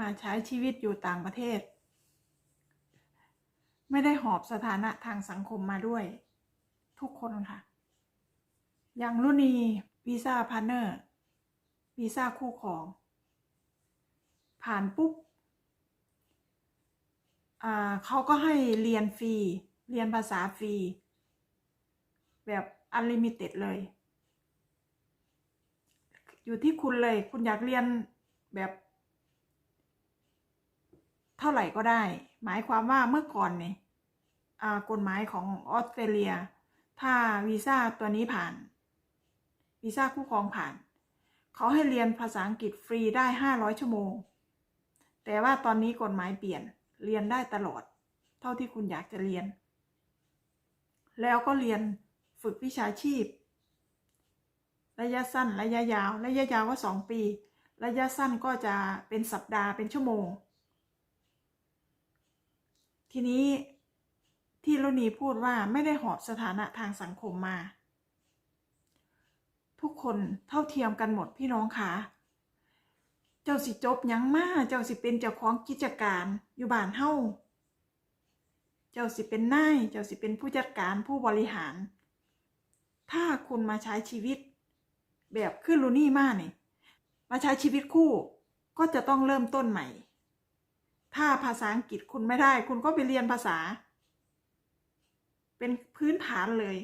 มาใช้ชีวิตอยู่ต่างประเทศ ไม่ได้หอบสถานะทางสังคมมาด้วย ทุกคนค่ะ อย่างรุ่นีวีซ่าพาร์เนอร์วีซ่าคู่ครอง ผ่านปุ๊บเขาก็ให้เรียนฟรี เรียนภาษาฟรี แบบอันลิมิเต็ดเลย อยู่ที่คุณเลย คุณอยากเรียนแบบ เท่าไหร่ก็ได้ หมายความว่าเมื่อก่อนเนี่ยกฎหมายของออสเตรเลีย ถ้าวีซ่าตัวนี้ผ่านวีซ่าคู่ครองผ่าน เขาให้เรียนภาษาอังกฤษฟรีได้ห้าร้อยชั่วโมง แต่ว่าตอนนี้กฎหมายเปลี่ยนเรียนได้ตลอด เท่าที่คุณอยากจะเรียน แล้วก็เรียนฝึกวิชาชีพ ระยะสั้นระยะยาว ระยะยาวก็สองปี ระยะสั้นก็จะเป็นสัปดาห์เป็นชั่วโมง ทีนี้ที่ลุนีพูดว่าไม่ได้หอบสถานะทางสังคมมา ทุกคนเท่าเทียมกันหมดพี่น้องคะเจ้าสิจบยังมาเจ้าสิเป็นเจ้าของกิจการอยู่บ้านเฮ้าเจ้าสิเป็นนายเจ้าสิเป็นผู้จัดการผู้บริหาร ถ้าคุณมาใช้ชีวิต แบบขึ้นลูนี่มาเนี่ยมาใช้ชีวิตคู่ก็จะต้องเริ่มต้นใหม่ ถ้าภาษาอังกฤษคุณไม่ได้ คุณก็ไปเรียนภาษา เป็นพื้นฐานเลย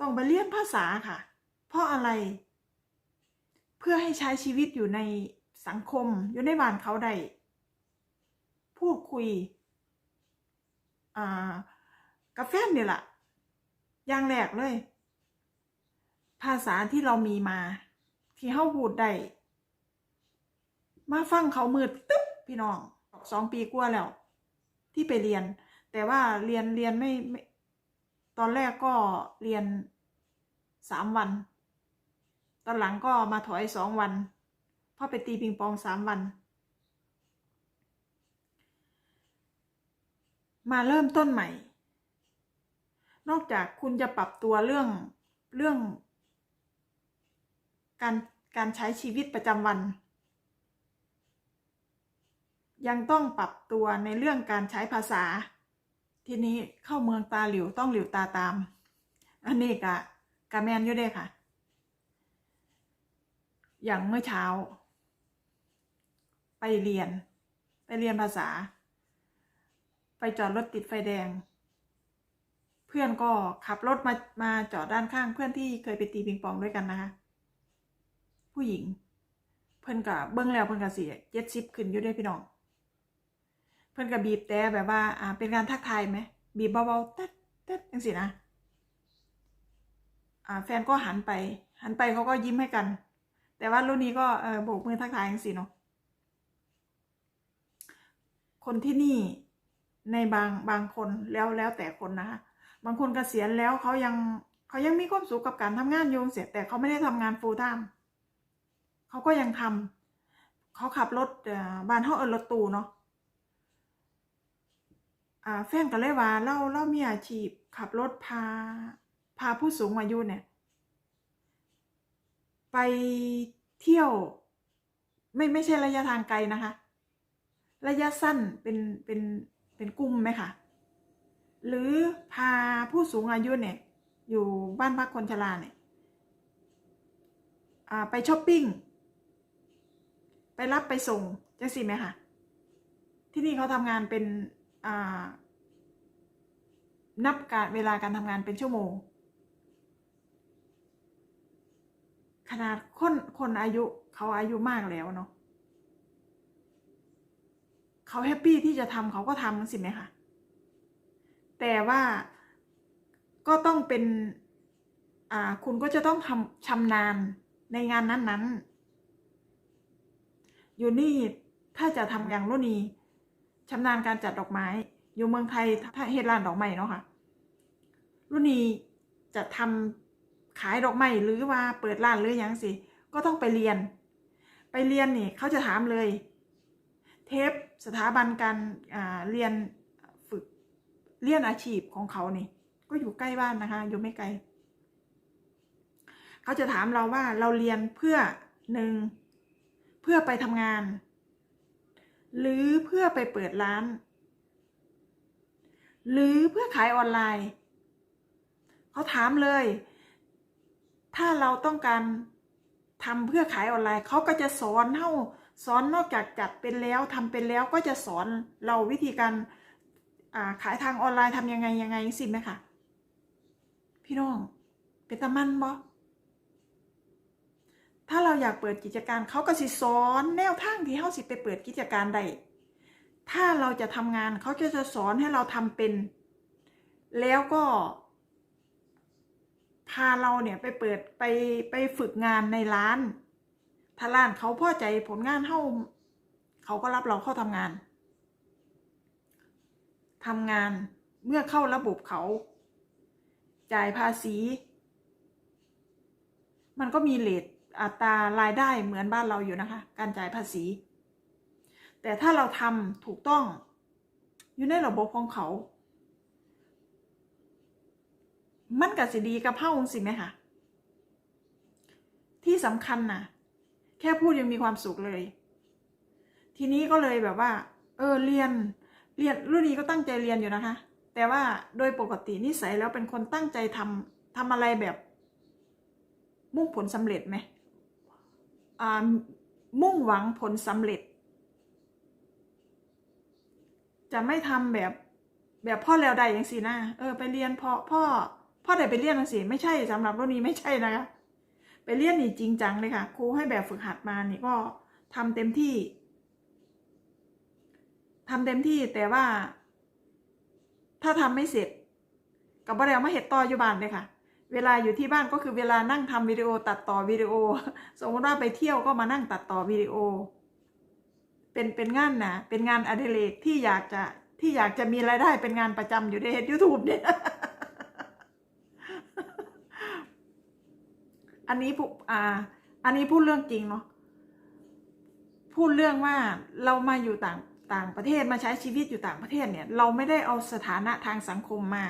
ต้องไปเรียนภาษาค่ะ เพราะอะไร เพื่อให้ใช้ชีวิตอยู่ในสังคมอยู่ในบ้านเขาได้พูดคุยอ่ากับแฟนเนี่ยแหละอย่างแรกเลย ภาษาที่เรามีมา ที่เฮาพูดได้มาฟังเขามืดตึ๊บพี่น้อง สองปีกว่าแล้ว ที่ไปเรียน แต่ว่าเรียนเรียนไม่ไม่ ตอนแรกก็เรียนสามวัน ตอนหลังก็มาถอยสองวันเพราะไปตีปิงปองสามวัน มาเริ่มต้นใหม่ นอกจากคุณจะปรับตัวเรื่องเรื่อง การการใช้ชีวิตประจำวัน ยังต้องปรับตัวในเรื่องการใช้ภาษา ทีนี้เข้าเมืองตาหลิวต้องหลิวตาตาม อันนี้กะกะแมนอยู่ด้ค่ะ อย่างเมื่อเช้า ไปเรียน ไปเรียนภาษา ไปจอดรถติดไฟแดง เพื่อนก็ขับรถมามาจอดด้านข้างเพื่อนที่เคยไปตีปิงปองด้วยกันนะคะ ผู้หญิงเพื่อนกับเบิ้งแล้วเพื่อนกับเสียเจ็ดสิบขึ้นอยู่ด้วยพี่น้อง เพื่อนกับบีบแต่แบบว่า อ่า เป็นการทักทายไหม บีบเบาๆตัดตัดจังสินะ อ่า แฟนก็หันไป หันไปเขาก็ยิ้มให้กัน แต่ว่ารุ่นนี้ก็เออโบกมือทักทายจังสิเนาะ คนที่นี่ในบางบางคนแล้วแล้วแต่คนนะคะบางคนเกษียณแล้วเขายังเขายังมีความสุขกับการทำงานโยงเสร็จแต่เขาไม่ได้ทำงาน full time เขาก็ยังทำเขาขับรถบ้านเขาเออรถตู้เนาะ อ่าแฟนก็เลยว่าเราเรามีอาชีพ ขับรถพา พาผู้สูงอายุเนี่ย ไปเที่ยว ไม่ไม่ใช่ระยะทางไกลนะคะ ระยะสั้นเป็นเป็นเป็นกลุ่มไหมคะหรือพาผู้สูงอายุเนี่ย อยู่บ้านพักคนชราเนี่ยไปช้อปปิ้ง ไปรับไปส่งจังสิไหมคะที่นี่เขาทำงานเป็น นับการเวลาการทำงานเป็นชั่วโมง ขนาดคนคนอายุเขาอายุมากแล้วเนาะเขาแฮปปี้ที่จะทำเขาก็ทำสิไหมคะแต่ว่าก็ต้องเป็นอ่าคุณก็จะต้องทำชำนาญในงานนั้นๆ อยู่นี่ถ้าจะทำอย่างรุ่นนี้ ชำนาญการจัดดอกไม้ อยู่เมืองไทยถ้าเฮ็ดร้านดอกไม้เนาะค่ะ รุ่นนี้จะทำขายดอกไม้หรือว่าเปิดร้านหรืออย่างสิ ก็ต้องไปเรียน ไปเรียนนี่เขาจะถามเลย เทปสถาบันการเรียนฝึกเรียนอาชีพของเขานี่ ก็อยู่ใกล้บ้านนะคะ อยู่ไม่ไกล เขาจะถามเราว่าเราเรียนเพื่อหนึ่งเพื่อไปทำงาน หรือเพื่อไปเปิดร้าน หรือเพื่อขายออนไลน์เขาถามเลย ถ้าเราต้องการทำเพื่อขายออนไลน์เขาก็จะสอนเท่าสอนนอกจากจัดเป็นแล้วทำเป็นแล้วก็จะสอนเราวิธีการาขายทางออนไลน์ทำยังไงยังไงสิไหมคะพี่น้อง เป็นตะมันบ่ ถ้าเราอยากเปิดกิจการเขาก็สิสอนแนวทางที่เฮาสิไปเปิดกิจการได้ถ้าเราจะทำงานเขาจะจะสอนให้เราทำเป็น แล้วก็พาเราเนี่ยไปเปิดไปไปฝึกงานในร้าน ถ้าร้านเขาพอใจผลงานเฮาเขาก็รับเราเข้าทำงานทำงานเมื่อเข้าระบบเขา จ่ายภาษี มันก็มีเลท อัตรารายได้เหมือนบ้านเราอยู่นะคะ การจ่ายภาษี แต่ถ้าเราทำถูกต้องอยู่ในระบบของเขา มันก็สิดีกับเฮ้าสิไหมคะที่สำคัญนะแค่พูดยังมีความสุขเลย ทีนี้ก็เลยแบบว่า เออเรียนเรียนรุ่นนี้ก็ตั้งใจเรียนอยู่นะคะ แต่ว่าโดยปกตินิสัยแล้วเป็นคนตั้งใจทำทำอะไรแบบมุ่งผลสำเร็จไหม มุ่งหวังผลสำเร็จ จะไม่ทำแบบแบบพ่อแล้วใดอย่างสีนะเออไปเรียนพ่อพ่อพ่อได้ไปเรียนหนังสือไม่ใช่สำหรับรุ่นนี้ไม่ใช่นะคะไปเรียนนี่จริงจังเลยค่ะครูให้แบบฝึกหัดมานี่ก็ทำเต็มที่ทำเต็มที่แต่ว่า ถ้าทำไม่เสร็จ กับบ่ได้เอามาเห็ดต่ออยู่บ้านเลยค่ะ เวลาอยู่ที่บ้านก็คือเวลานั่งทำวิดีโอตัดต่อวิดีโอ สมมติว่าไปเที่ยวก็มานั่งตัดต่อวิดีโอ เป็นเป็นงานนะเป็นงานอดิเรกที่อยากจะที่อยากจะมีรายได้เป็นงานประจำอยู่ในยูทูบเนี่ย อันนี้พูอ่า อันนี้พูดเรื่องจริงเนาะ พูดเรื่องว่าเรามาอยู่ต่างต่างประเทศมาใช้ชีวิตอยู่ต่างประเทศเนี่ย เราไม่ได้เอาสถานะทางสังคมมา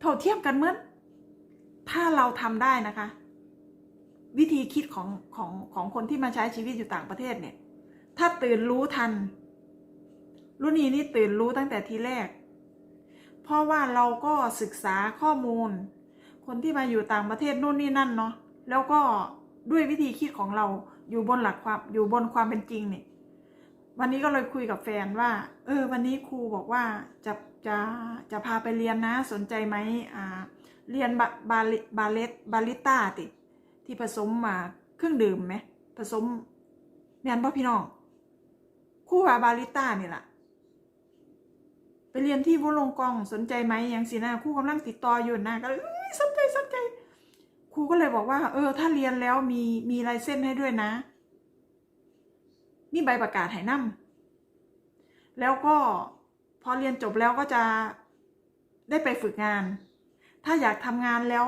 เท่าเทียมกันเหมื่อ ถ้าเราทำได้นะคะ วิธีคิดของของของคนที่มาใช้ชีวิตอยู่ต่างประเทศเนี่ย ถ้าตื่นรู้ทัน รุ่นนี้นี่ตื่นรู้ตั้งแต่ทีแรก เพราะว่าเราก็ศึกษาข้อมูล คนที่มาอยู่ต่างประเทศนู่นนี่นั่นเนาะแล้วก็ด้วยวิธีคิดของเราอยู่บนหลักความอยู่บนความเป็นจริงเนี่ยวันนี้ก็เลยคุยกับแฟนว่า เออ วันนี้ครูบอกว่าจะจะจะพาไปเรียนนะสนใจไหมอ่า เรียนบาบาลบาเลตบาลิต้าติที่ผสมมาเครื่องดื่มไหมผสมแม่นป่ะพี่น้องคู่ว่าบาลิต้านี่แหละไปเรียนที่วุลงกองสนใจไหมยังสินะครูกำลังติดต่ออยู่นะก็สนใจสนใจครูก็เลยบอกว่า เออ ถ้าเรียนแล้วมีมีลายเส้นให้ด้วยนะมีใบประกาศให้นำแล้วก็พอเรียนจบแล้วก็จะได้ไปฝึกงาน ถ้าอยากทำงานแล้ว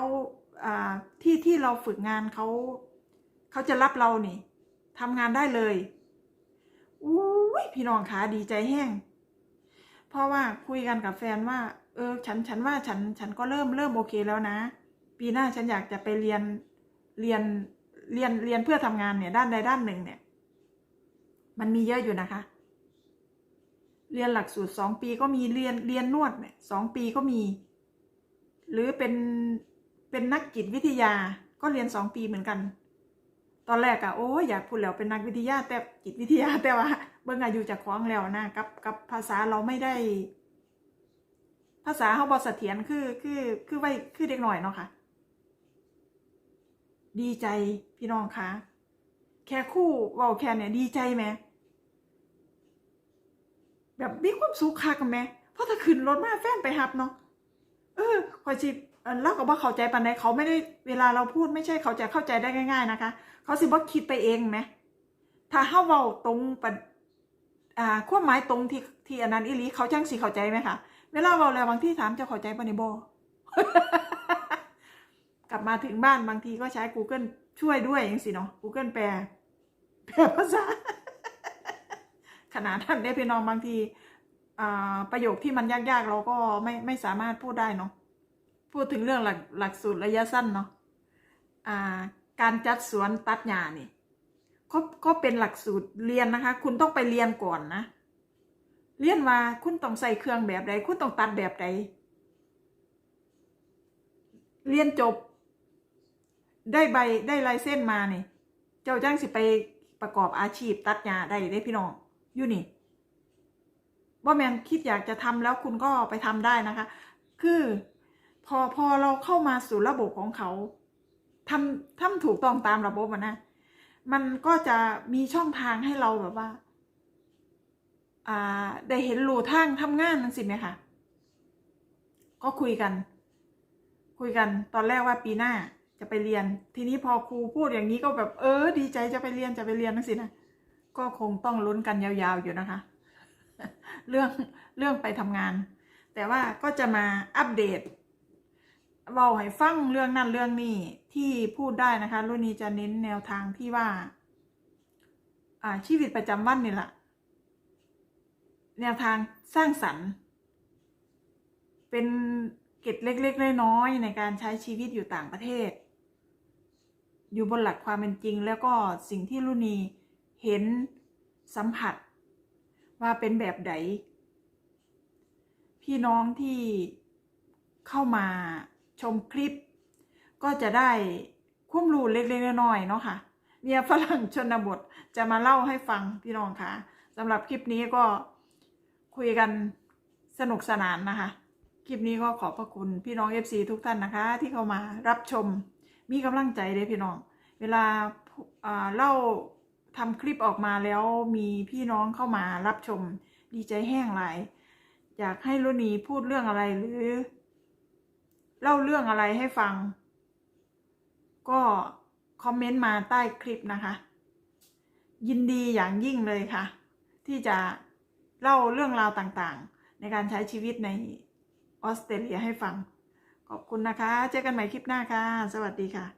ที่ที่เราฝึกงานเขาเขาจะรับเรานี่ทำงานได้เลยอุ้ยพี่น้องขาดีใจแห้ง เพราะว่าคุยกันกับแฟนว่า เออ ฉันฉันว่าฉันฉันก็เริ่มเริ่มโอเคแล้วนะ ปีหน้าฉันอยากจะไปเรียนเรียนเรียนเรียนเพื่อทำงานเนี่ย ด้านใดด้านหนึ่งเนี่ย มันมีเยอะอยู่นะคะ เรียนหลักสูตรสองปีก็มีเรียนเรียนนวดเนี่ยสองปีก็มี หรือเป็นเป็นนักจิตวิทยาก็เรียนสองปีเหมือนกัน ตอนแรกอะโอ้อยากพูดแล้วเป็นนักวิทยาแต่จิตวิทยาแต่ว่าเบิ่งอายุจากคล้องแล้วนะกับกับภาษาเราไม่ได้ ภาษาเขาบอสเสถียรคือคือคือไว้คือเด็กหน่อยเนาะค่ะ ดีใจพี่น้องคะแค่คู่ว่าแค่เนี่ยดีใจไหมแบบมีความสุขคักไหมเพราะถ้าขึ้นรถมาแฟนไปฮับเนาะ เออคอยจิเล่ากับว่าเข้าใจปันใดเขาไม่ได้เวลาเราพูดไม่ใช่เขาจะเข้าใจได้ง่าย ๆ นะคะ เขาสิบ่คิดไปเองไหมถ้าเฮาเว้าตรงปอ่าความหมายตรงที่ที่อันนั้นอีหลีเขาจังสิเข้าใจไหมคะเวลาเว้าแล้วบางที่ถามจะเข้าใจปะในบ่กลับมาถึงบ้านบางทีก็ใช้ Google ช่วยด้วยอย่างสิเนาะ Google แปลแปลภาษาขนาดท่านได้พี่น้องบางที ประโยคที่มันยากๆ เราก็ไม่ไม่สามารถพูดได้เนาะพูดถึงเรื่องหลักหลักสูตรระยะสั้นเนาะการจัดสวนตัดหญ้านี่ก็ก็เป็นหลักสูตรเรียนนะคะ คุณต้องไปเรียนก่อนนะ เรียนว่าคุณต้องใส่เครื่องแบบใดคุณต้องตัดแบบใดเรียนจบ ได้ใบได้ลายเส้นมานี่ เจ้าจ้างสิไปประกอบอาชีพตัดหญ้าได้ได้พี่น้องอยู่นี่ ว่าแมนคิดอยากจะทำแล้วคุณก็ไปทำได้นะคะ คือพอพอเราเข้ามาสู่ระบบของเขาทำทำถูกต้องตามระบบมันนะ มันก็จะมีช่องทางให้เราแบบว่า อ่า ได้เห็นรูทางทำงานนั่นสิไหมคะก็คุยกัน คุยกัน ตอนแรกว่าปีหน้าจะไปเรียน ทีนี้พอครูพูดอย่างนี้ก็แบบ เออ ดีใจจะไปเรียนจะไปเรียนนั่นสินะ ก็คงต้องลุ้นกันยาวๆอยู่นะคะ เรื่องเรื่องไปทำงาน แต่ว่าก็จะมาอัปเดตเบาให้ฟังเรื่องนั่นเรื่องนี้ที่พูดได้นะคะ รุ่นนี้จะเน้นแนวทางที่ว่า อ่าชีวิตประจำวันนี่แหละแนวทางสร้างสรรค์ เป็นเกร็ดเล็กๆน้อยๆในการใช้ชีวิตอยู่ต่างประเทศ อยู่บนหลักความเป็นจริง แล้วก็สิ่งที่รุ่นนี้เห็นสัมผัส ว่าเป็นแบบใดพี่น้องที่เข้ามาชมคลิป ก็จะได้ความรู้เล็กๆน้อยๆเนาะค่ะเมียฝรั่งชนบทจะมาเล่าให้ฟังพี่น้องค่ะสำหรับคลิปนี้ก็คุยกันสนุกสนานนะคะ คลิปนี้ก็ขอบพระคุณพี่น้อง FC ทุกท่านนะคะ ที่เข้ามารับชมมีกำลังใจเลยพี่น้อง เวลาเล่า ทำคลิปออกมาแล้วมีพี่น้องเข้ามารับชมดีใจแห้งหลาย อยากให้รุ่นนี้พูดเรื่องอะไรหรือ เล่าเรื่องอะไรให้ฟัง ก็คอมเมนต์มาใต้คลิปนะคะ ยินดีอย่างยิ่งเลยค่ะ ที่จะเล่าเรื่องราวต่างๆ ในการใช้ชีวิตในออสเตรเลียให้ฟัง ขอบคุณนะคะ เจอกันใหม่คลิปหน้าค่ะ สวัสดีค่ะ